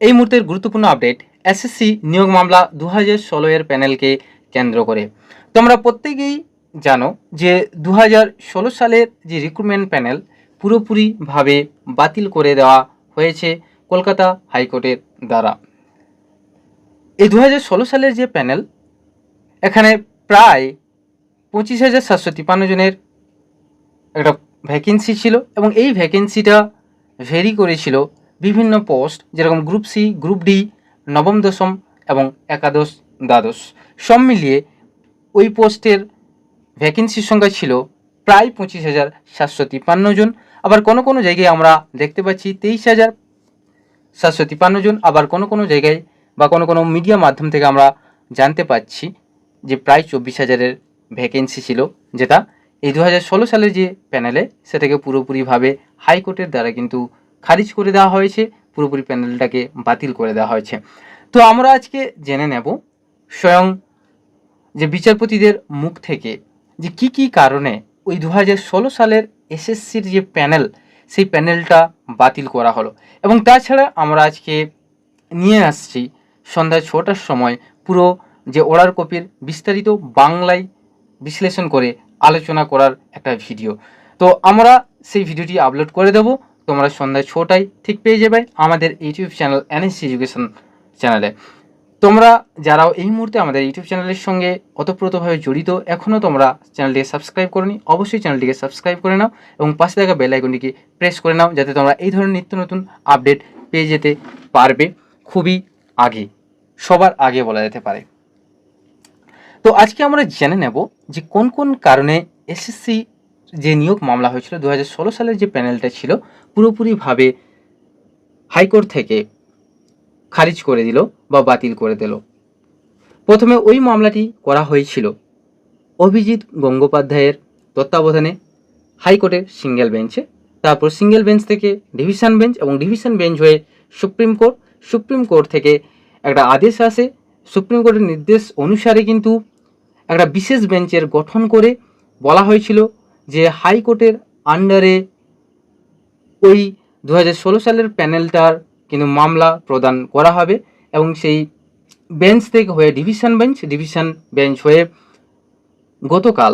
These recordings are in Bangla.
এই মুহূর্তের গুরুত্বপূর্ণ আপডেট এসএসসি নিয়োগ মামলা দু হাজার ষোলো এর প্যানেলকে কেন্দ্র করে। তোমরা প্রত্যেকেই জানো যে দু হাজার ষোলো সালের যে রিক্রুটমেন্ট প্যানেল পুরোপুরিভাবে বাতিল করে দেওয়া হয়েছে কলকাতা হাইকোর্টের দ্বারা। এই দু হাজার ষোলো সালের যে প্যানেল এখানে প্রায় পঁচিশ হাজার সাতশো তিপ্পান্ন জনের একটা ভ্যাকেন্সি ছিল এবং এই ভ্যাকেন্সিটা ভেরি করেছিল বিভিন্ন পোস্ট যেরকম গ্রুপ সি গ্রুপ ডি নবম দশম এবং একাদশ দ্বাদশ। সব মিলিয়ে ওই পোস্টের ভ্যাকেন্সির সংখ্যা ছিল প্রায় পঁচিশ হাজার সাতশো তিপ্পান্ন জন। আবার কোনো কোনো জায়গায় আমরা দেখতে পাচ্ছি তেইশ হাজার সাতশো তিপ্পান্ন জন। আবার কোনো কোনো জায়গায় বা কোনো কোনো মিডিয়া মাধ্যম থেকে আমরা জানতে পাচ্ছি যে প্রায় চব্বিশ হাজারের ভ্যাকেন্সি ছিল যেটা। এই দু সালের যে প্যানেলে সেটাকে পুরোপুরিভাবে হাইকোর্টের দ্বারা কিন্তু খারিজ করে দেওয়া হয়েছে, পুরোপুরি প্যানেলটাকে বাতিল করে দেওয়া হয়েছে। তো আমরা আজকে জেনে নেব স্বয়ং যে বিচারপতিদের মুখ থেকে যে কি কি কারণে ওই দু হাজার ষোলো সালের এসএসসির যে প্যানেল, সেই প্যানেলটা বাতিল করা হলো। এবং তাছাড়া আমরা আজকে নিয়ে আসছি সন্ধ্যা ছটার সময় পুরো যে ওড়ার কপির বিস্তারিত বাংলায় বিশ্লেষণ করে আলোচনা করার একটা ভিডিও। তো আমরা সেই ভিডিওটি আপলোড করে দেবো। তোমরা সন্ধ্যায় ছটায় ঠিক পেয়ে যাবে আমাদের ইউটিউব চ্যানেল এনএসসি এডুকেশন চ্যানেলে। তোমরা যারাও এই মুহূর্তে আমাদের ইউটিউব চ্যানেলের সঙ্গে ওতপ্রোতভাবে জড়িত এখনও তোমরা চ্যানেলটিকে সাবস্ক্রাইব করনি, অবশ্যই চ্যানেলটিকে সাবস্ক্রাইব করে নাও এবং পাশে থাকা বেল আইকনটিকে প্রেস করে নাও যাতে তোমরা এই ধরনের নিত্য নতুন আপডেট পেয়ে যেতে পারবে খুবই আগে, সবার আগে বলা যেতে পারে। তো আজকে আমরা জেনে নেব যে কোন কোন কারণে এসএসসি যে নিয়োগ মামলা হয়েছিল দু হাজার ষোলো সালের যে প্যানেলটা ছিল, পুরোপুরিভাবে হাইকোর্ট থেকে খারিজ করে দিল বা বাতিল করে দিল। প্রথমে ওই মামলাটি করা হয়েছিল অভিজিৎ গঙ্গোপাধ্যায়ের তত্ত্বাবধানে হাইকোর্টের সিঙ্গেল বেঞ্চে। তারপর সিঙ্গেল বেঞ্চ থেকে ডিভিশন বেঞ্চ এবং ডিভিশন বেঞ্চ হয়ে সুপ্রিম কোর্ট। সুপ্রিম কোর্ট থেকে একটা আদেশ আসে, সুপ্রিম কোর্টের নির্দেশ অনুসারে কিন্তু একটা বিশেষ বেঞ্চের গঠন করে বলা হয়েছিল যে হাইকোর্টের আন্ডারে ওই দু হাজার ষোলো সালের প্যানেলটার কিন্তু মামলা প্রদান করা হবে এবং সেই বেঞ্চ থেকে হয়ে ডিভিশন বেঞ্চ ডিভিশন বেঞ্চ হয়ে গতকাল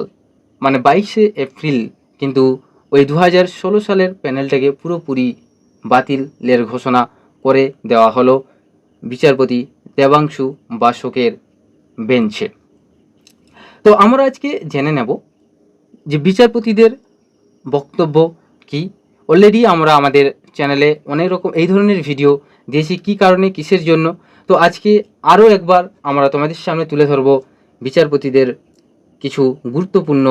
মানে বাইশে এপ্রিল কিন্তু ওই দু হাজার ষোলো সালের প্যানেলটাকে পুরোপুরি বাতিলের ঘোষণা করে দেওয়া হলো বিচারপতি দেবাংশু বাসকের বেঞ্চে। তো আমরা আজকে জেনে নেব যে বিচারপতিদের বক্তব্য কি? অলরেডি আমরা আমাদের চ্যানেলে অনেক রকম এই ধরনের ভিডিও দিয়েছি কি কারণে, কিসের জন্য? তো আজকে আরও একবার আমরা তোমাদের সামনে তুলে ধরব বিচারপতিদের কিছু গুরুত্বপূর্ণ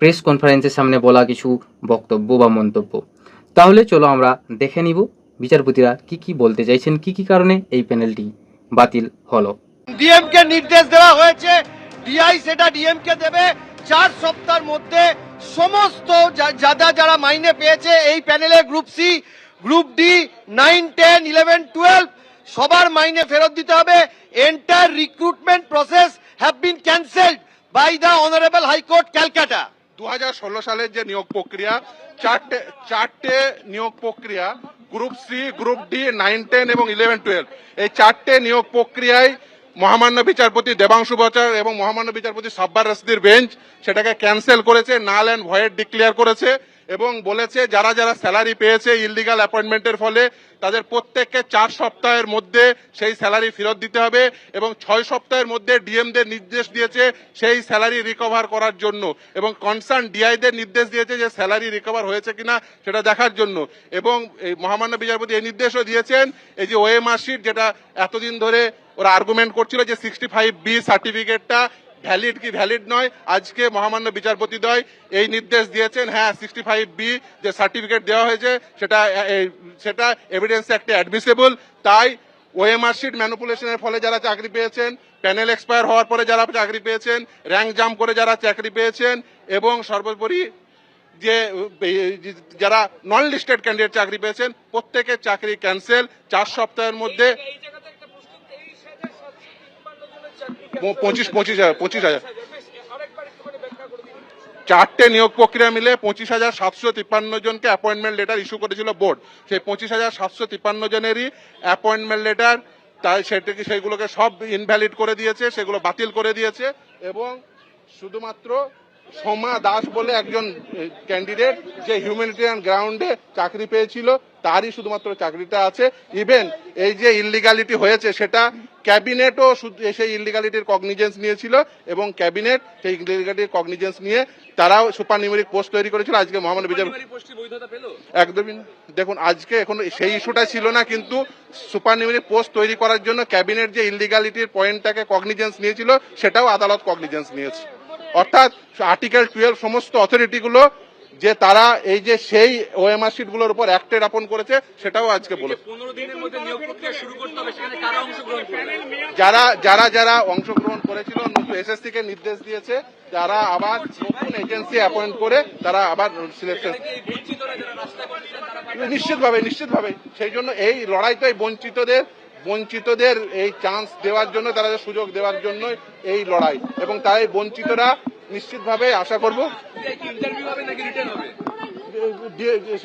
প্রেস কনফারেন্সের সামনে বলা কিছু বক্তব্য বা মন্তব্য। তাহলে চলো আমরা দেখে নিব বিচারপতিরা কি কি বলতে চাইছেন, কি কি কারণে এই প্যানেলটি বাতিল হলো। ডিএম কে নির্দেশ দেওয়া হয়েছে ডিআই সেটা ডিএম কে দেবে চার সপ্তাহের মধ্যে সমস্ত যারা যারা মাইনে পেয়েছে এই প্যানেলে group C, group D, nine, ten, eleven, twelve, সবার মাইনে ফেরত দিতে হবে। Entire recruitment process have been cancelled by the honourable high court Calcutta দু হাজার ষোলো সালের যে নিয়োগ প্রক্রিয়া, চারটে চারটে নিয়োগ প্রক্রিয়া, group C, group D, nine, ten এবং ইলেভেন, টুয়েলভ, এই চারটে নিয়োগ প্রক্রিয়ায় মহামান্য বিচারপতি দেবাংশু বচার এবং মহামান্য বিচারপতি সাব্বার রসদির বেঞ্চ সেটাকে ক্যান্সেল করেছে নাল অ্যান্ড ভয়েড ডিক্লেয়ার করেছে এবং বলেছে যারা যারা স্যালারি পেয়েছে ইললিগাল অ্যাপয়েন্টমেন্টের ফলে তাদের প্রত্যেককে চার সপ্তাহের মধ্যে সেই স্যালারি ফেরত দিতে হবে এবং ছয় সপ্তাহের মধ্যে ডিএমদের নির্দেশ দিয়েছে সেই স্যালারি রিকভার করার জন্য এবং কনসার্ন ডিআইদের নির্দেশ দিয়েছে যে স্যালারি রিকভার হয়েছে কিনা সেটা দেখার জন্য এবং এই মহামান্য বিচারপতি এই নির্দেশও দিয়েছেন, এই যে ওএমআর শিট যেটা এতদিন ধরে ওরা আর্গুমেন্ট করছিল যে সিক্সটি ফাইভ বি সার্টিফিকেটটা ভ্যালিড কি ভ্যালিড নয়। আজকে মহামান্য বিচারপতিদ্বয় এই নির্দেশ দিয়েছেন হ্যাঁ সিক্সটি ফাইভ বি যে সার্টিফিকেট দেওয়া হয়েছে, সেটা সেটা এভিডেন্স একটা অ্যাডমিসেবল তাই ওএমআর শিট ম্যানুপুলেশনের ফলে যারা চাকরি পেয়েছেন প্যানেল এক্সপায়ার হওয়ার পরে যারা চাকরি পেয়েছেন র্যাঙ্ক জাম্প করে যারা চাকরি পেয়েছেন, এবং সর্বোপরি যে যারা নন লিস্টেড ক্যান্ডিডেট চাকরি পেয়েছেন, প্রত্যেকের চাকরি ক্যান্সেল চার সপ্তাহের মধ্যে পঁচিশ পঁচিশ হাজার পঁচিশ হাজার। চারটে নিয়োগ প্রক্রিয়া মিলে পঁচিশ হাজার সাতশো তিপ্পান্ন জনকে অ্যাপয়েন্টমেন্ট লেটার ইস্যু করেছিল বোর্ড সেই পঁচিশ হাজার সাতশো তিপ্পান্ন জনেরই অ্যাপয়েন্টমেন্ট লেটার তাই সেটাকে, সেইগুলোকে সব ইনভ্যালিড করে দিয়েছে, সেগুলো বাতিল করে দিয়েছে এবং শুধুমাত্র সোমা দাস বলে একজন ক্যান্ডিডেট যে হিউম্যানিটেরিয়ান গ্রাউন্ডে চাকরি পেয়েছিল, তারই শুধুমাত্র চাকরিটা আছে। ইভেন এই যে ইলিগালিটি হয়েছে, সেটা ক্যাবিনেটও সেই ইলিগালিটির কগনিজেন্স নিয়েছিল এবং ক্যাবিনেট সেই ইলিগালিটির কগনিজেন্স নিয়ে তারাও সুপার নিউমেরিক পোস্ট তৈরি করেছিল। আজকে বৈধতা পেল? একদমই দেখুন আজকে এখন সেই ইস্যুটা ছিল না কিন্তু সুপার নিউমেরিক পোস্ট তৈরি করার জন্য ক্যাবিনেট যে ইলিগালিটির পয়েন্টটাকে কগনিজেন্স নিয়েছিল সেটাও আদালত কগনিজেন্স নিয়েছে। অর্থাৎ আর্টিকেল টুয়েলভ সমস্ত অথরিটিগুলো যে তারা এই যে সেই ওএমআর শিটগুলোর উপর অ্যাক্টেড আপন করেছে সেটাও আজকে করবে? যারা যারা যারা অংশগ্রহণ করেছিল নতুন এসএসসি কে নির্দেশ দিয়েছে তারা আবার নতুন এজেন্সি অ্যাপয়েন্ট করে তারা আবার সিলেকশন নিশ্চিতভাবে নিশ্চিতভাবে। সেই জন্য এই লড়াইটাই বঞ্চিতদের বঞ্চিতদের এই চান্স দেওয়ার জন্য তারা সুযোগ দেওয়ার জন্য এই লড়াই। এবং তাই বঞ্চিতরা নিশ্চিতভাবে আশা করব।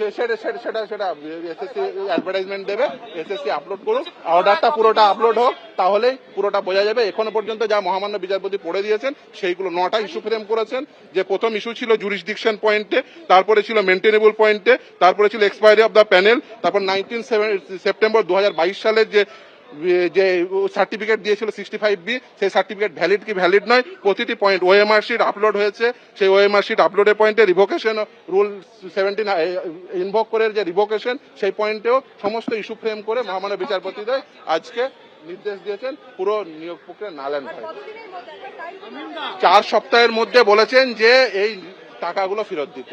সেটা সেটা এসএসসি অ্যাডভার্টাইজমেন্ট দেবে এসএসসি আপলোড করুক অর্ডারটা পুরোটা আপলোড হোক তাহলেই পুরোটা বোঝা যাবে। এখনও পর্যন্ত যা মহামান্য বিচারপতি পড়ে দিয়েছেন সেইগুলো নটা ইস্যু ফ্রেম করেছেন। যে প্রথম ইস্যু ছিল জুরিসডিকশন পয়েন্টে তারপরে ছিল মেনটেনেবল পয়েন্টে তারপরে ছিল এক্সপায়ারি অফ দ্য প্যানেল তারপর নাইনটিন সেপ্টেম্বর দু হাজার বাইশ সালের যে যে সার্টিফিকেট দিয়েছিল সিক্সটি ফাইভ বি সেই সার্টিফিকেট ভ্যালিড কি ভ্যালিড নয় প্রতিটি পয়েন্ট ও ওএমআর শিট আপলোড হয়েছে সেই ওএমআর শিট আপলোডের পয়েন্টে রিভোকেশন রুল সেভেন্টিন ইনভোক করে যে রিভোকেশন সেই পয়েন্টেও সমস্ত ইস্যু ফ্রেম করে মহামান্য বিচারপতিদের আজকে নির্দেশ দিয়েছেন পুরো নিয়োগ প্রক্রিয়া নালেন হয় চার সপ্তাহের মধ্যে বলেছেন যে এই টাকাগুলো ফেরত দিতে।